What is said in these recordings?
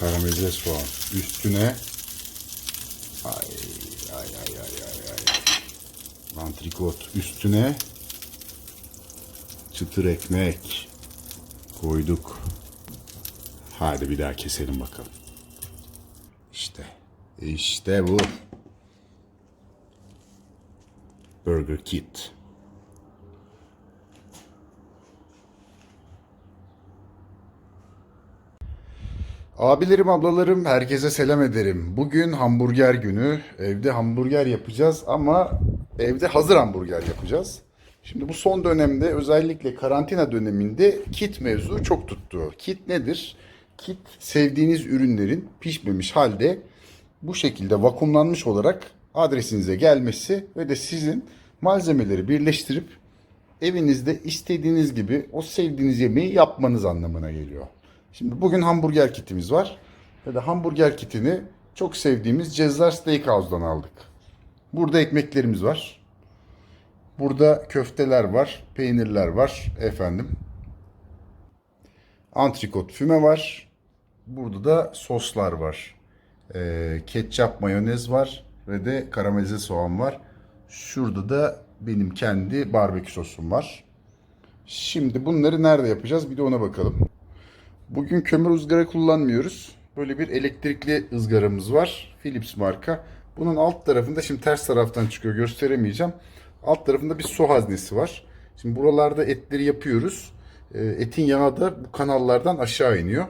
Karamelize soğan. Üstüne ay ay ay ay ay ay. Antrikot üstüne çıtır ekmek koyduk. Hadi bir daha keselim bakalım. İşte. işte bu. Burger Kit. Abilerim, ablalarım, herkese selam ederim. Bugün hamburger günü. Evde hamburger yapacağız ama evde hazır hamburger yapacağız. Şimdi bu son dönemde özellikle karantina döneminde kit mevzu çok tuttu. Kit nedir? Kit sevdiğiniz ürünlerin pişmemiş halde bu şekilde vakumlanmış olarak adresinize gelmesi ve de sizin malzemeleri birleştirip evinizde istediğiniz gibi o sevdiğiniz yemeği yapmanız anlamına geliyor. Şimdi bugün hamburger kitimiz var. Ve de hamburger kitini çok sevdiğimiz Cezzar Steakhouse'dan aldık. Burada ekmeklerimiz var. Burada köfteler var, peynirler var efendim. Antrikot füme var. Burada da soslar var. Ee, ketçap mayonez var ve de karamelize soğan var. Şurada da benim kendi barbekü sosum var. Şimdi bunları nerede yapacağız bir de ona bakalım. Bugün kömür ızgara kullanmıyoruz. Böyle bir elektrikli ızgaramız var. Philips marka. Bunun alt tarafında şimdi ters taraftan çıkıyor gösteremeyeceğim. Alt tarafında bir su haznesi var. Şimdi buralarda etleri yapıyoruz. Ee, Etin yağı da bu kanallardan aşağı iniyor.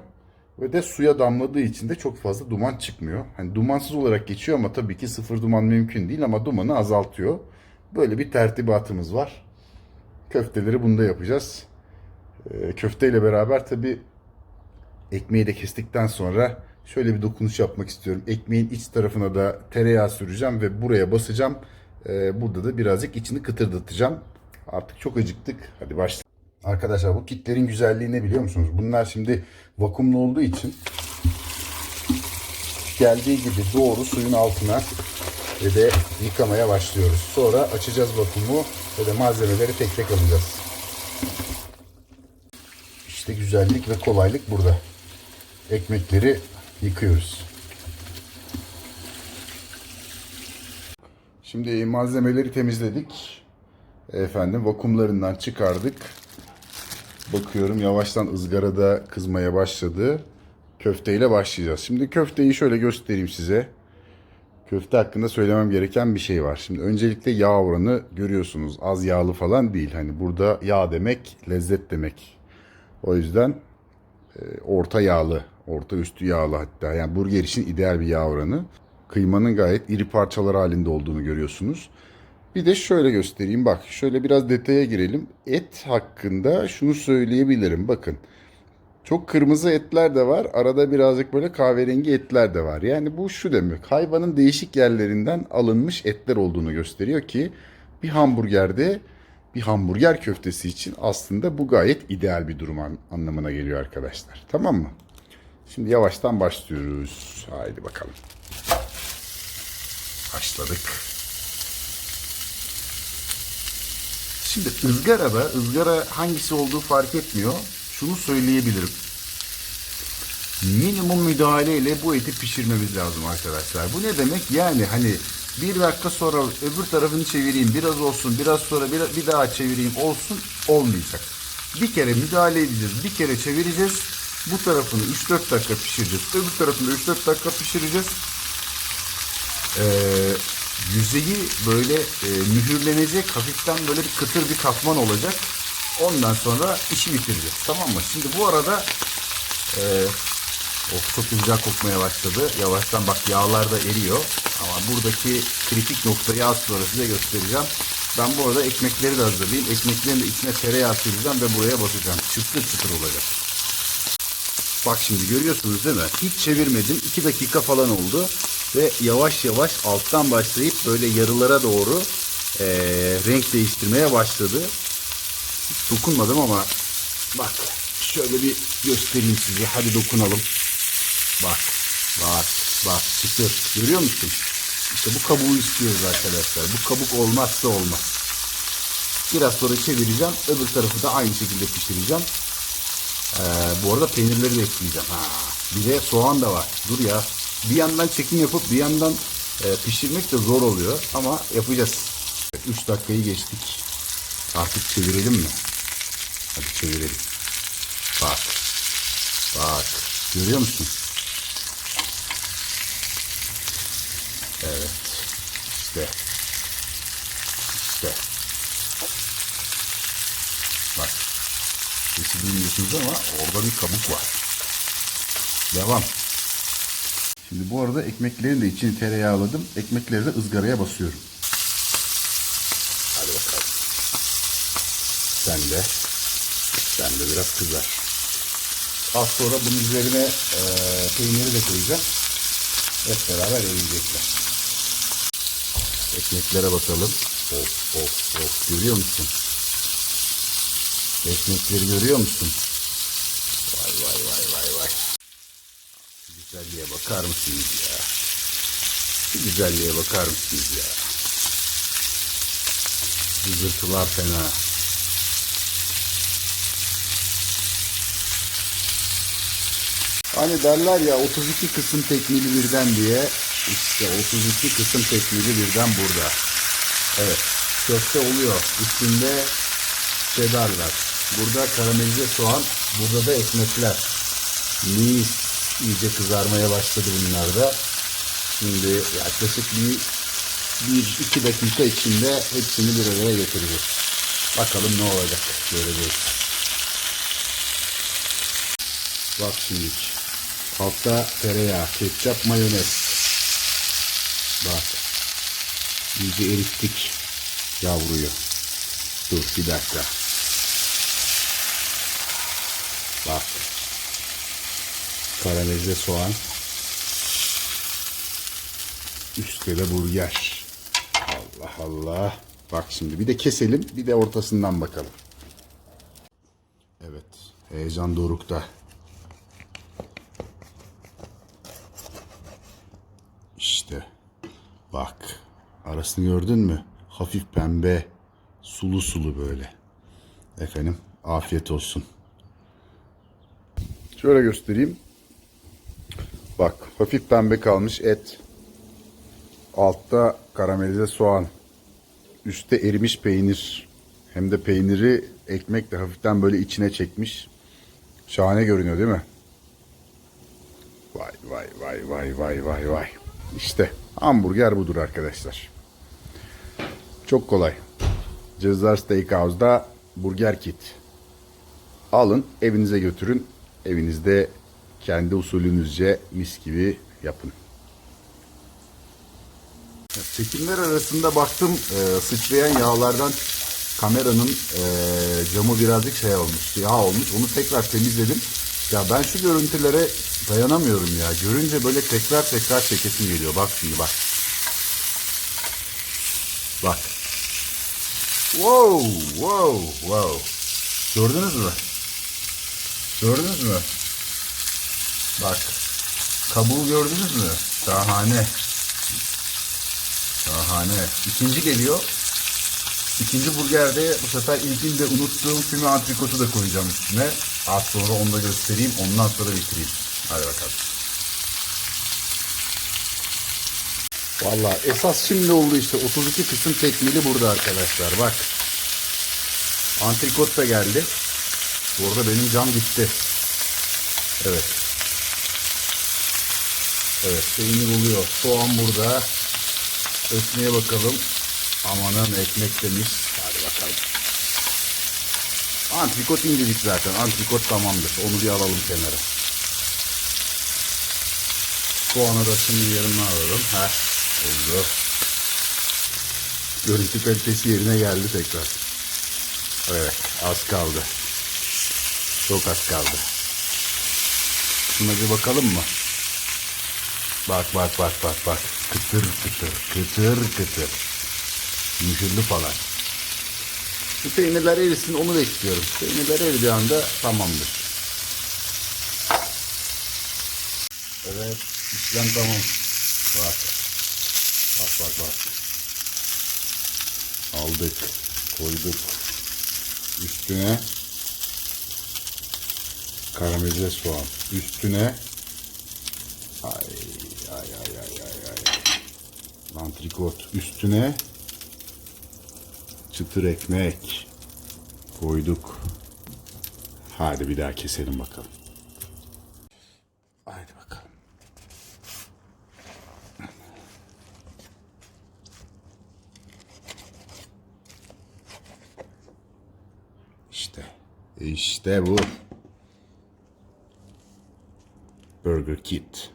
Ve de suya damladığı için de çok fazla duman çıkmıyor. Hani dumansız olarak geçiyor ama tabii ki sıfır duman mümkün değil ama dumanı azaltıyor. Böyle bir tertibatımız var. Köfteleri bunda yapacağız. Ee, köfteyle beraber tabii Ekmeği de kestikten sonra şöyle bir dokunuş yapmak istiyorum. Ekmeğin iç tarafına da tereyağı süreceğim ve buraya basacağım. Ee, burada da birazcık içini kıtırdatacağım. Artık çok acıktık. Hadi başlayalım. Arkadaşlar bu kitlerin güzelliği ne biliyor musunuz? Bunlar şimdi vakumlu olduğu için geldiği gibi doğru suyun altına ve de yıkamaya başlıyoruz. Sonra açacağız vakumu ve de malzemeleri tek tek alacağız. İşte güzellik ve kolaylık burada ekmekleri yıkıyoruz. Şimdi malzemeleri temizledik. Efendim vakumlarından çıkardık. Bakıyorum yavaştan ızgarada kızmaya başladı. Köfteyle başlayacağız. Şimdi köfteyi şöyle göstereyim size. Köfte hakkında söylemem gereken bir şey var. Şimdi öncelikle yağ oranı görüyorsunuz. Az yağlı falan değil. Hani burada yağ demek lezzet demek. O yüzden e, orta yağlı, orta üstü yağlı hatta. Yani burger için ideal bir yağ oranı. Kıymanın gayet iri parçalar halinde olduğunu görüyorsunuz. Bir de şöyle göstereyim. Bak şöyle biraz detaya girelim. Et hakkında şunu söyleyebilirim. Bakın. Çok kırmızı etler de var. Arada birazcık böyle kahverengi etler de var. Yani bu şu demek. Hayvanın değişik yerlerinden alınmış etler olduğunu gösteriyor ki bir hamburgerde bir hamburger köftesi için aslında bu gayet ideal bir durum an- anlamına geliyor arkadaşlar. Tamam mı? Şimdi yavaştan başlıyoruz. Haydi bakalım. Başladık. Şimdi ızgarada, ızgara hangisi olduğu fark etmiyor. Şunu söyleyebilirim. Minimum müdahaleyle bu eti pişirmemiz lazım arkadaşlar. Bu ne demek? Yani hani bir dakika sonra öbür tarafını çevireyim biraz olsun biraz sonra bir, bir daha çevireyim olsun olmayacak. Bir kere müdahale edeceğiz bir kere çevireceğiz. Bu tarafını 3-4 dakika pişireceğiz. Öbür tarafını 3-4 dakika pişireceğiz. Ee, yüzeyi böyle e, mühürlenecek hafiften böyle bir kıtır bir katman olacak. Ondan sonra işi bitireceğiz. Tamam mı? Şimdi bu arada e, Of çok güzel kokmaya başladı. Yavaştan bak yağlar da eriyor. Ama buradaki kritik noktayı az sonra size göstereceğim. Ben bu arada ekmekleri de hazırlayayım. Ekmeklerin de içine tereyağı süreceğim ve buraya basacağım. Çıtır çıtır olacak. Bak şimdi görüyorsunuz değil mi? Hiç çevirmedim. 2 dakika falan oldu. Ve yavaş yavaş alttan başlayıp böyle yarılara doğru eee, renk değiştirmeye başladı. Dokunmadım ama bak şöyle bir göstereyim size. Hadi dokunalım. Bak, bak, bak çıtır. Görüyor musun? İşte bu kabuğu istiyoruz arkadaşlar. Bu kabuk olmazsa olmaz. Biraz sonra çevireceğim. Öbür tarafı da aynı şekilde pişireceğim. Ee, bu arada peynirleri de ekleyeceğim. Ha, Bir de soğan da var. Dur ya. Bir yandan çekim yapıp bir yandan e, pişirmek de zor oluyor. Ama yapacağız. 3 dakikayı geçtik. Artık çevirelim mi? Hadi çevirelim. Bak. Bak. Görüyor musun? Evet. İşte. Bak. Sesi duymuyorsunuz ama orada bir kabuk var. Devam. Şimdi bu arada ekmeklerin de içini tereyağladım. Ekmekleri de ızgaraya basıyorum. Hadi bakalım. Sen de. Sen de biraz kızar. Az sonra bunun üzerine eee peyniri de koyacağım. Hep beraber eriyecekler. Ekmeklere bakalım. Of of of. Görüyor musun? Ekmekleri görüyor musun? Vay vay vay vay vay. Güzelliğe bakar mısınız ya? Şu güzelliğe bakar mısınız ya? Cızırtılar fena. Hani derler ya 32 kısım tekmili birden diye. İşte 32 kısım tekmili birden burada. Evet. Köfte oluyor. Üstünde cheddarlar. Burada karamelize soğan. Burada da ekmekler. Mis. iyice kızarmaya başladı bunlar da. Şimdi yaklaşık bir, bir iki dakika içinde hepsini bir araya getireceğiz. Bakalım ne olacak. Göreceğiz. Bak şimdi. Altta tereyağı, ketçap, mayonez. Bak. İyice erittik yavruyu. Dur bir dakika. Bak. Karamelize soğan. Üstte de burger. Allah Allah. Bak şimdi bir de keselim bir de ortasından bakalım. Evet. Heyecan dorukta. İşte. Bak. Arasını gördün mü? Hafif pembe. Sulu sulu böyle. Efendim afiyet olsun. Şöyle göstereyim. Bak hafif pembe kalmış et. Altta karamelize soğan. Üstte erimiş peynir. Hem de peyniri ekmekle hafiften böyle içine çekmiş. Şahane görünüyor değil mi? Vay vay vay vay vay vay vay. İşte hamburger budur arkadaşlar. Çok kolay. Cızlar Steakhouse'da Burger Kit. Alın evinize götürün. Evinizde kendi usulünüzce mis gibi yapın. Çekimler arasında baktım e, sıçrayan yağlardan kameranın e, camı birazcık şey olmuş, yağ olmuş. Onu tekrar temizledim. Ya ben şu görüntülere dayanamıyorum ya. Görünce böyle tekrar tekrar çekesim geliyor. Bak şimdi bak. Bak. Wow, wow, wow. Gördünüz mü? Gördünüz mü? Bak. Kabuğu gördünüz mü? Şahane. Şahane. İkinci geliyor. İkinci burgerde bu sefer ilkinde unuttuğum füme antrikotu da koyacağım üstüne. Az sonra onu da göstereyim. Ondan sonra bitireyim. Hadi bakalım. Valla esas şimdi oldu işte. 32 kısım tekmili burada arkadaşlar. Bak. Antrikot da geldi. Bu arada benim cam gitti. Evet. Evet peynir oluyor. Soğan burada. Ötmeye bakalım. Amanın ekmek temiz. Hadi bakalım. Antrikot incecik zaten. Antrikot tamamdır. Onu bir alalım kenara. Soğanı da şimdi yerine alalım. Heh. Oldu. Görüntü kalitesi yerine geldi tekrar. Evet. Az kaldı. Çok az kaldı. Şuna bakalım mı? Bak bak bak bak bak. Kıtır kıtır kıtır kıtır. Mühürlü falan. Şu peynirler erisin onu bekliyorum. Peynirler eridiği anda tamamdır. Evet işlem tamam. Bak. Bak bak bak. Aldık. Koyduk. Üstüne karamelize soğan. Üstüne Ay ay ay ay ay ay. Antrikot üstüne çıtır ekmek koyduk. Hadi bir daha keselim bakalım. Haydi bakalım. İşte. İşte bu. Burger Kit.